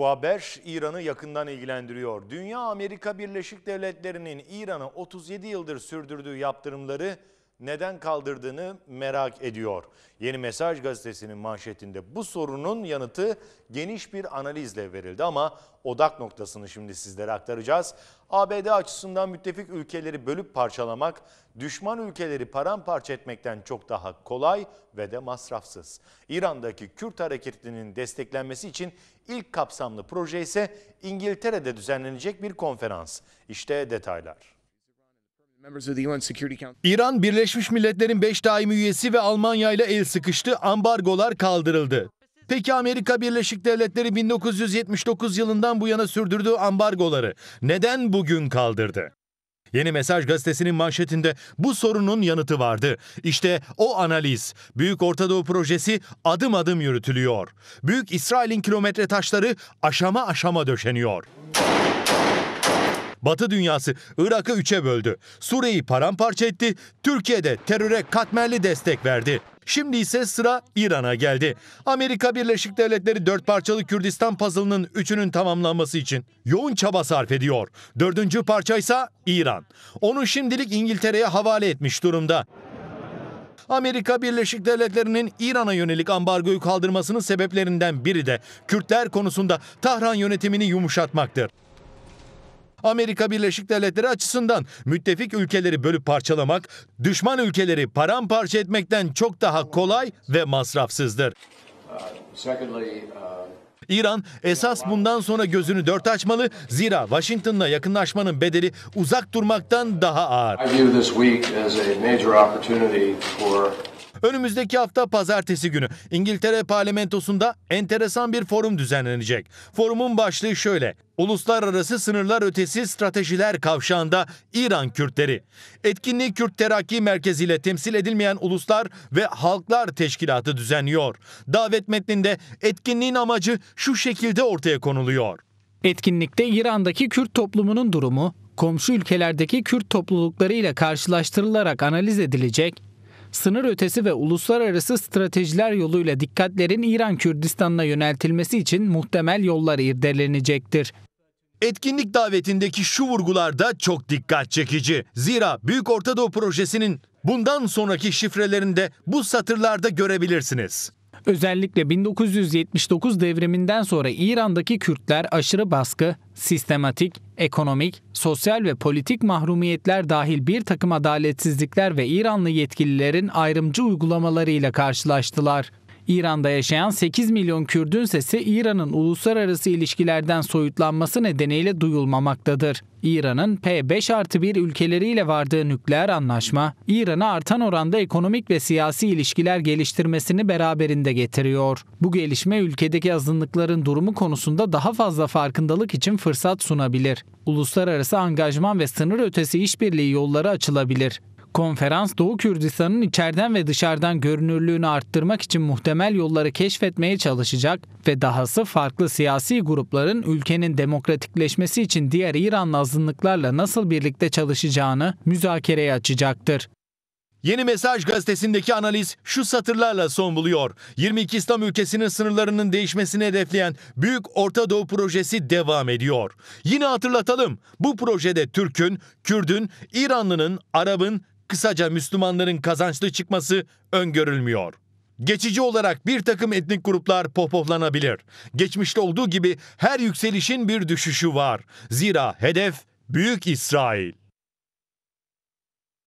Bu haber İran'ı yakından ilgilendiriyor. Dünya Amerika Birleşik Devletleri'nin İran'a 37 yıldır sürdürdüğü yaptırımları neden kaldırdığını merak ediyor. Yeni Mesaj gazetesinin manşetinde bu sorunun yanıtı geniş bir analizle verildi ama odak noktasını şimdi sizlere aktaracağız. ABD açısından müttefik ülkeleri bölüp parçalamak, düşman ülkeleri paramparça etmekten çok daha kolay ve de masrafsız. İran'daki Kürt hareketinin desteklenmesi için ilk kapsamlı proje ise İngiltere'de düzenlenecek bir konferans. İşte detaylar. İran Birleşmiş Milletler'in 5 daimi üyesi ve Almanya ile el sıkıştı, ambargolar kaldırıldı. Peki Amerika Birleşik Devletleri 1979 yılından bu yana sürdürdüğü ambargoları neden bugün kaldırdı? Yeni Mesaj gazetesinin manşetinde bu sorunun yanıtı vardı. İşte o analiz. Büyük Orta Doğu projesi adım adım yürütülüyor. Büyük İsrail'in kilometre taşları aşama aşama döşeniyor. Batı dünyası Irak'ı üçe böldü. Suriye'yi paramparça etti. Türkiye'de teröre katmerli destek verdi. Şimdi ise sıra İran'a geldi. Amerika Birleşik Devletleri dört parçalı Kürdistan puzzle'ının üçünün tamamlanması için yoğun çaba sarf ediyor. Dördüncü parça ise İran. Onu şimdilik İngiltere'ye havale etmiş durumda. Amerika Birleşik Devletleri'nin İran'a yönelik ambargoyu kaldırmasının sebeplerinden biri de Kürtler konusunda Tahran yönetimini yumuşatmaktır. Amerika Birleşik Devletleri açısından müttefik ülkeleri bölüp parçalamak, düşman ülkeleri paramparça etmekten çok daha kolay ve masrafsızdır. İran esas bundan sonra gözünü dört açmalı zira Washington'la yakınlaşmanın bedeli uzak durmaktan daha ağır. Önümüzdeki hafta pazartesi günü İngiltere parlamentosunda enteresan bir forum düzenlenecek. Forumun başlığı şöyle. Uluslararası sınırlar ötesi stratejiler kavşağında İran Kürtleri. Etkinliği Kürt Terakki Merkezi ile temsil edilmeyen uluslar ve halklar teşkilatı düzenliyor. Davet metninde etkinliğin amacı şu şekilde ortaya konuluyor. Etkinlikte İran'daki Kürt toplumunun durumu, komşu ülkelerdeki Kürt toplulukları ile karşılaştırılarak analiz edilecek, sınır ötesi ve uluslararası stratejiler yoluyla dikkatlerin İran Kürdistan'ına yöneltilmesi için muhtemel yollar irdelenecektir. Etkinlik davetindeki şu vurgular da çok dikkat çekici. Zira Büyük Orta Doğu Projesi'nin bundan sonraki şifrelerinde bu satırlarda görebilirsiniz. Özellikle 1979 devriminden sonra İran'daki Kürtler aşırı baskı, sistematik, ekonomik, sosyal ve politik mahrumiyetler dahil bir takım adaletsizlikler ve İranlı yetkililerin ayrımcı uygulamalarıyla karşılaştılar. İran'da yaşayan 8 milyon Kürdün sesi İran'ın uluslararası ilişkilerden soyutlanması nedeniyle duyulmamaktadır. İran'ın P5 artı 1 ülkeleriyle vardığı nükleer anlaşma, İran'a artan oranda ekonomik ve siyasi ilişkiler geliştirmesini beraberinde getiriyor. Bu gelişme ülkedeki azınlıkların durumu konusunda daha fazla farkındalık için fırsat sunabilir. Uluslararası angajman ve sınır ötesi işbirliği yolları açılabilir. Konferans Doğu Kürdistan'ın içeriden ve dışarıdan görünürlüğünü arttırmak için muhtemel yolları keşfetmeye çalışacak ve dahası farklı siyasi grupların ülkenin demokratikleşmesi için diğer İranlı azınlıklarla nasıl birlikte çalışacağını müzakereye açacaktır. Yeni Mesaj gazetesindeki analiz şu satırlarla son buluyor. 22 İslam ülkesinin sınırlarının değişmesini hedefleyen Büyük Orta Doğu projesi devam ediyor. Yine hatırlatalım. Bu projede Türk'ün, Kürd'ün, İranlı'nın, Arap'ın, kısaca Müslümanların kazançlı çıkması öngörülmüyor. Geçici olarak bir takım etnik gruplar pohpohlanabilir. Geçmişte olduğu gibi her yükselişin bir düşüşü var. Zira hedef Büyük İsrail.